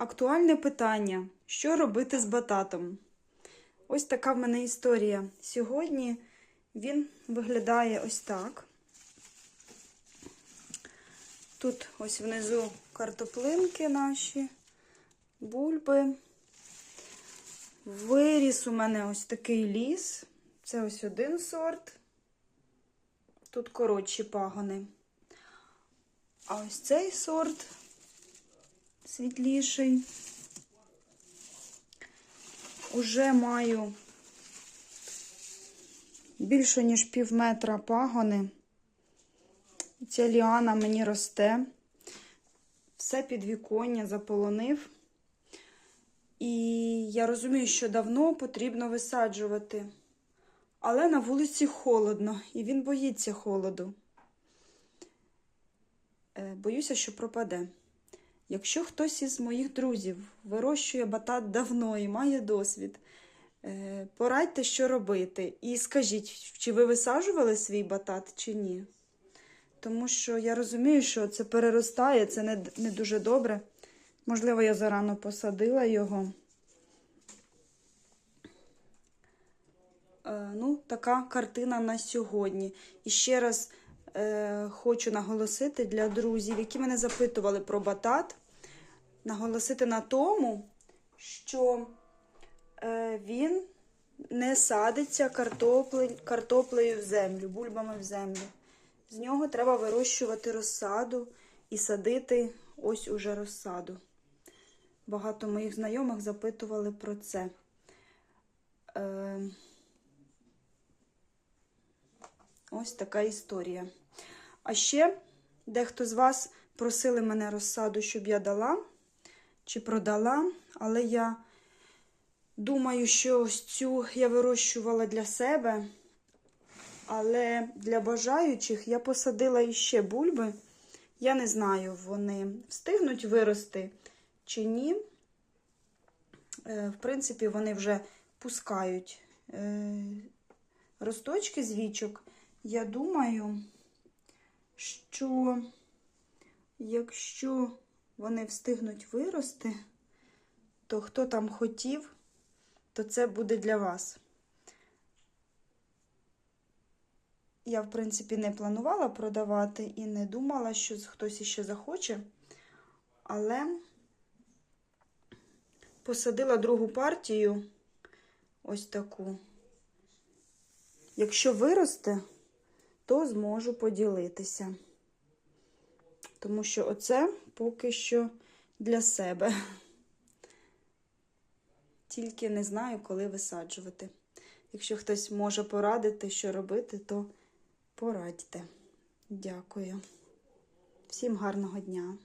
Актуальне питання: що робити з бататом? Ось така в мене історія. Сьогодні він виглядає ось так. Тут ось внизу картоплинки наші, бульби. Виріс у мене ось такий ліс. Це ось один сорт. Тут коротші пагони. А ось цей сорт світліший. Уже маю більше, ніж пів метра пагони. Ця ліана мені росте. Все підвіконня заполонив. І я розумію, що давно потрібно висаджувати. Але на вулиці холодно, і він боїться холоду. Е, Боюся, що пропаде. Якщо хтось із моїх друзів вирощує батат давно і має досвід, е, порадьте, що робити. І скажіть, чи ви висаджували свій батат, чи ні. Тому що я розумію, що це переростає, це не, не дуже добре. Можливо, я зарано посадила його. Е, ну, така картина на сьогодні. І ще раз е, хочу наголосити для друзів, які мене запитували про батат, наголосити на тому, що е, він не садиться картоплею, в землю, бульбами в землю. З нього треба вирощувати розсаду і садити ось уже розсаду. Багато моїх знайомих запитували про це. Е, Ось така історія. А ще дехто з вас просили мене розсаду, щоб я дала чи продала, але я думаю, що ось цю я вирощувала для себе, але для бажаючих я посадила іще бульби. Я не знаю, вони встигнуть вирости чи ні. Е, В принципі, вони вже пускають е, росточки з вічок. Я думаю, що якщо вони встигнуть вирости, то хто там хотів, то це буде для вас. Я, в принципі, не планувала продавати і не думала, що хтось іще захоче, але посадила другу партію, ось таку. Якщо виросте, то зможу поділитися. Тому що оце поки що для себе. Тільки не знаю, коли висаджувати. Якщо хтось може порадити, що робити, то порадьте. Дякую. Всім гарного дня!